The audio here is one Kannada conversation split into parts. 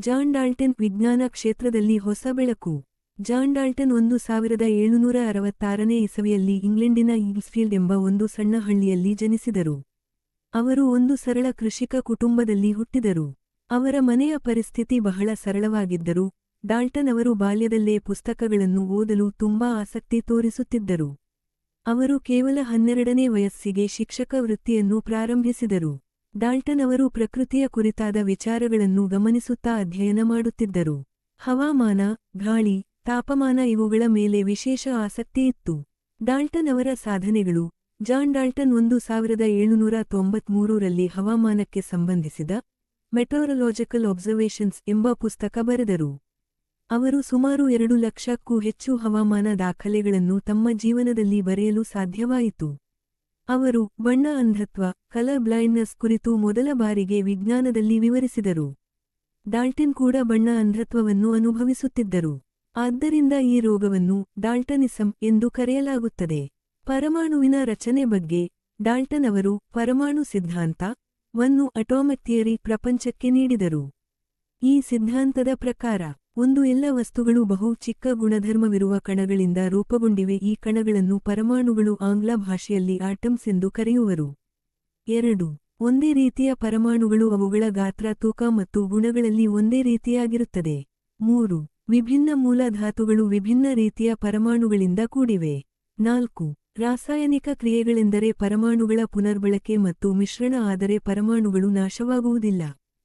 ಜಾನ್ ಡಾಲ್ಟನ್ ವಿಜ್ಞಾನ ಕ್ಷೇತ್ರದಲ್ಲಿ ಹೊಸ ಬೆಳಕು. ಜಾನ್ ಡಾಲ್ಟನ್ ಒಂದು ಸಾವಿರದ ಏಳುನೂರ ಅರವತ್ತಾರನೇ ಇಸವಿಯಲ್ಲಿ ಇಂಗ್ಲೆಂಡಿನ ಈಲ್ಸ್ಫೀಲ್ಡ್ ಎಂಬ ಒಂದು ಸಣ್ಣ ಹಳ್ಳಿಯಲ್ಲಿ ಜನಿಸಿದರು. ಅವರು ಒಂದು ಸರಳ ಕೃಷಿಕ ಕುಟುಂಬದಲ್ಲಿ ಹುಟ್ಟಿದರು. ಅವರ ಮನೆಯ ಪರಿಸ್ಥಿತಿ ಬಹಳ ಸರಳವಾಗಿದ್ದರು, ಡಾಲ್ಟನ್ ಅವರು ಬಾಲ್ಯದಲ್ಲೇ ಪುಸ್ತಕಗಳನ್ನು ಓದಲು ತುಂಬಾ ಆಸಕ್ತಿ ತೋರಿಸುತ್ತಿದ್ದರು. ಅವರು ಕೇವಲ ಹನ್ನೆರಡನೇ ವಯಸ್ಸಿಗೆ ಶಿಕ್ಷಕ ವೃತ್ತಿಯನ್ನು ಪ್ರಾರಂಭಿಸಿದರು. ಡಾಲ್ಟನ್ ಅವರು ಪ್ರಕೃತಿಯ ಕುರಿತಾದ ವಿಚಾರಗಳನ್ನು ಗಮನಿಸುತ್ತಾ ಅಧ್ಯಯನ ಮಾಡುತ್ತಿದ್ದರು. ಹವಾಮಾನ, ಗಾಳಿ, ತಾಪಮಾನ ಇವುಗಳ ಮೇಲೆ ವಿಶೇಷ ಆಸಕ್ತಿ ಇತ್ತು ಡಾಲ್ಟನ್ ಅವರ ಸಾಧನೆಗಳು ಜಾನ್ ಡಾಲ್ಟನ್ ಒಂದು ಸಾವಿರದ ಏಳುನೂರ ತೊಂಬತ್ಮೂರರಲ್ಲಿ ಹವಾಮಾನಕ್ಕೆ ಸಂಬಂಧಿಸಿದ ಮೆಟೋರಲಾಜಿಕಲ್ ಒಬ್ಸರ್ವೇಷನ್ಸ್ ಎಂಬ ಪುಸ್ತಕ ಬರೆದರು. ಅವರು ಸುಮಾರು ಎರಡು ಲಕ್ಷಕ್ಕೂ ಹೆಚ್ಚು ಹವಾಮಾನ ದಾಖಲೆಗಳನ್ನು ತಮ್ಮ ಜೀವನದಲ್ಲಿ ಬರೆಯಲು ಸಾಧ್ಯವಾಯಿತು. ಅವರು ಬಣ್ಣ ಅಂಧತ್ವ, ಕಲರ್ ಬ್ಲೈಂಡ್ನೆಸ್ ಕುರಿತು ಮೊದಲ ಬಾರಿಗೆ ವಿಜ್ಞಾನದಲ್ಲಿ ವಿವರಿಸಿದರು. ಡಾಲ್ಟನ್ ಕೂಡ ಬಣ್ಣ ಅಂಧತ್ವವನ್ನು ಅನುಭವಿಸುತ್ತಿದ್ದರು. ಆದ್ದರಿಂದ ಈ ರೋಗವನ್ನು ಡಾಲ್ಟನಿಸಂ ಎಂದು ಕರೆಯಲಾಗುತ್ತದೆ. ಪರಮಾಣುವಿನ ರಚನೆ ಬಗ್ಗೆ ಡಾಲ್ಟನ್ ಅವರು ಪರಮಾಣು ಸಿದ್ಧಾಂತ ವನ್ನು ಥಿಯರಿ ಪ್ರಪಂಚಕ್ಕೆ ನೀಡಿದರು. ಈ ಸಿದ್ಧಾಂತದ ಪ್ರಕಾರ ಒಂದು ಎಲ್ಲ ವಸ್ತುಗಳು ಬಹು ಚಿಕ್ಕ ಗುಣಧರ್ಮವಿರುವ ಕಣಗಳಿಂದ ರೂಪುಗೊಂಡಿವೆ. ಈ ಕಣಗಳನ್ನು ಪರಮಾಣುಗಳು ಆಂಗ್ಲ ಭಾಷೆಯಲ್ಲಿ ಆಟಮ್ಸ್ ಎಂದು ಕರೆಯುವರು. ಎರಡು. ಒಂದೇ ರೀತಿಯ ಪರಮಾಣುಗಳು ಅವುಗಳ ಗಾತ್ರ, ತೂಕ ಮತ್ತು ಗುಣಗಳಲ್ಲಿ ಒಂದೇ ರೀತಿಯಾಗಿರುತ್ತದೆ. ಮೂರು. ವಿಭಿನ್ನ ಮೂಲ ಧಾತುಗಳು ವಿಭಿನ್ನ ರೀತಿಯ ಪರಮಾಣುಗಳಿಂದ ಕೂಡಿವೆ. ನಾಲ್ಕು. ರಾಸಾಯನಿಕ ಕ್ರಿಯೆಗಳೆಂದರೆ ಪರಮಾಣುಗಳ ಪುನರ್ಬಳಕೆ ಮತ್ತು ಮಿಶ್ರಣ, ಆದರೆ ಪರಮಾಣುಗಳು ನಾಶವಾಗುವುದಿಲ್ಲ.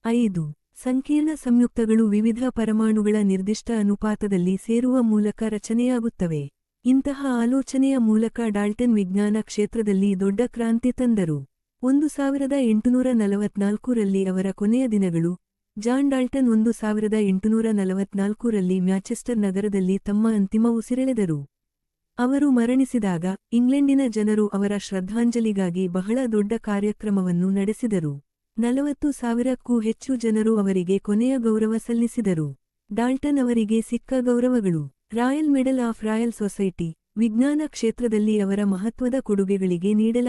ಐದು. ಸಂಕೀರ್ಣ ಸಂಯುಕ್ತಗಳು ವಿವಿಧ ಪರಮಾಣುಗಳ ನಿರ್ದಿಷ್ಟ ಅನುಪಾತದಲ್ಲಿ ಸೇರುವ ಮೂಲಕ ರಚನೆಯಾಗುತ್ತವೆ. ಇಂತಹ ಆಲೋಚನೆಯ ಮೂಲಕ ಡಾಲ್ಟನ್ ವಿಜ್ಞಾನ ಕ್ಷೇತ್ರದಲ್ಲಿ ದೊಡ್ಡ ಕ್ರಾಂತಿ ತಂದರು. ಒಂದು ಸಾವಿರದ ಎಂಟುನೂರ ನಲವತ್ನಾಲ್ಕರಲ್ಲಿ ಅವರ ಕೊನೆಯ ದಿನಗಳು, ಜಾನ್ ಡಾಲ್ಟನ್ ಒಂದು ಸಾವಿರದ ಎಂಟುನೂರ ನಲವತ್ನಾಲ್ಕರಲ್ಲಿ ಮ್ಯಾಚೆಸ್ಟರ್ ನಗರದಲ್ಲಿ ತಮ್ಮ ಅಂತಿಮ ಉಸಿರೆಳೆದರು ಅವರು ಮರಣಿಸಿದಾಗ, ಇಂಗ್ಲೆಂಡಿನ ಜನರು ಅವರ ಶ್ರದ್ಧಾಂಜಲಿಗಾಗಿ ಬಹಳ ದೊಡ್ಡ ಕಾರ್ಯಕ್ರಮವನ್ನು ನಡೆಸಿದರು. ನಲವತ್ತು ಸಾವಿರಕ್ಕೂ ಹೆಚ್ಚು ಜನರು ಅವರಿಗೆ ಕೊನೆಯ ಗೌರವ ಸಲ್ಲಿಸಿದರು. ಡಾಲ್ಟನ್ ಅವರಿಗೆ ಸಿಕ್ಕ ಗೌರವಗಳು. Royal Medal of Royal Society, ವಿಜ್ಞಾನ ಕ್ಷೇತ್ರದಲ್ಲಿ ಅವರ ಮಹತ್ವದ ಕೊಡುಗೆಗಳಿಗೆ ನೀಡಲಾಗಿದೆ.